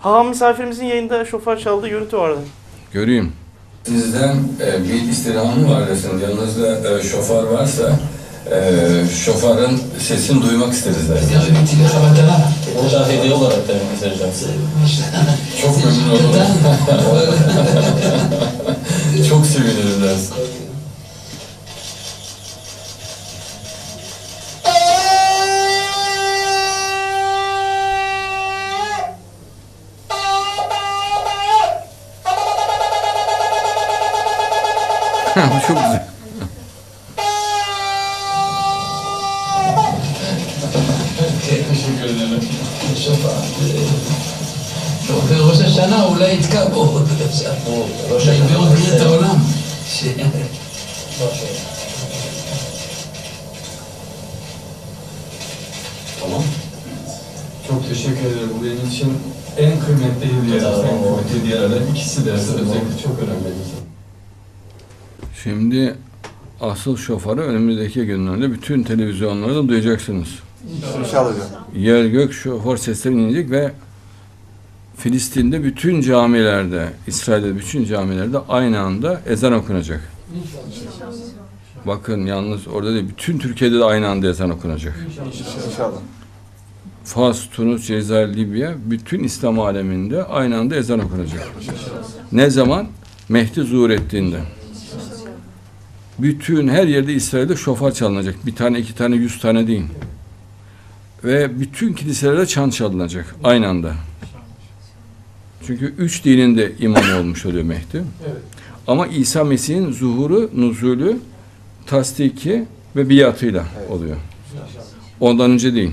Hahan misafirimizin yayında şoför çaldığı görüntü vardı. Göreyim. Sizden e, bir istirhamım var desin. Yanınızda e, şoför varsa e, şoförün sesini duymak isteriz de. Burada hediye olarak da mesajlar. Çok memnun olurum. Bu çok güzel. Teşekkür ederim. בראש השנה אולי יתקע בו עוד עכשיו. ראש השנה. בעוד בריאת העולם. ש- Tamam. Çok teşekkür ederim. Bu benim için en kıymetli hediyeler. En kıymetli hediyelerden ikisi de özellikle çok önemli. Şimdi asıl şoförü önümüzdeki günlerde bütün televizyonlarda duyacaksınız. İnşallah. Yer gök şoför sesleri inecek ve Filistin'de bütün camilerde, İsrail'de bütün camilerde aynı anda ezan okunacak. Bakın yalnız orada değil, bütün Türkiye'de de aynı anda ezan okunacak. İnşallah. Fas, Tunus, Cezayir, Libya, bütün İslam aleminde aynı anda ezan okunacak. Ne zaman? Mehdi zuhur ettiğinde. Bütün her yerde İsrail'de şofar çalınacak. Bir tane, iki tane, yüz tane değil. Ve bütün kiliselerde çan çalınacak aynı anda. Çünkü üç dinin de imamı olmuş oluyor Mehdi. Ama İsa Mesih'in zuhuru, nuzulü, tasdiki ve biatıyla oluyor. Ondan önce değil.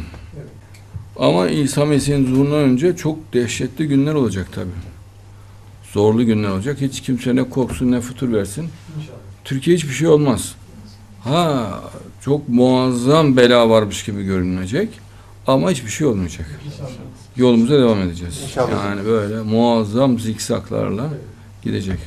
Ama İsa Mesih'in zuhurundan önce çok dehşetli günler olacak tabi. Zorlu günler olacak. Hiç kimse ne korksun ne fütur versin. Türkiye hiçbir şey olmaz. Ha çok muazzam bela varmış gibi görünecek. Ama hiçbir şey olmayacak. Yolumuza devam edeceğiz. İnşallah. Yani böyle muazzam zikzaklarla gidecek.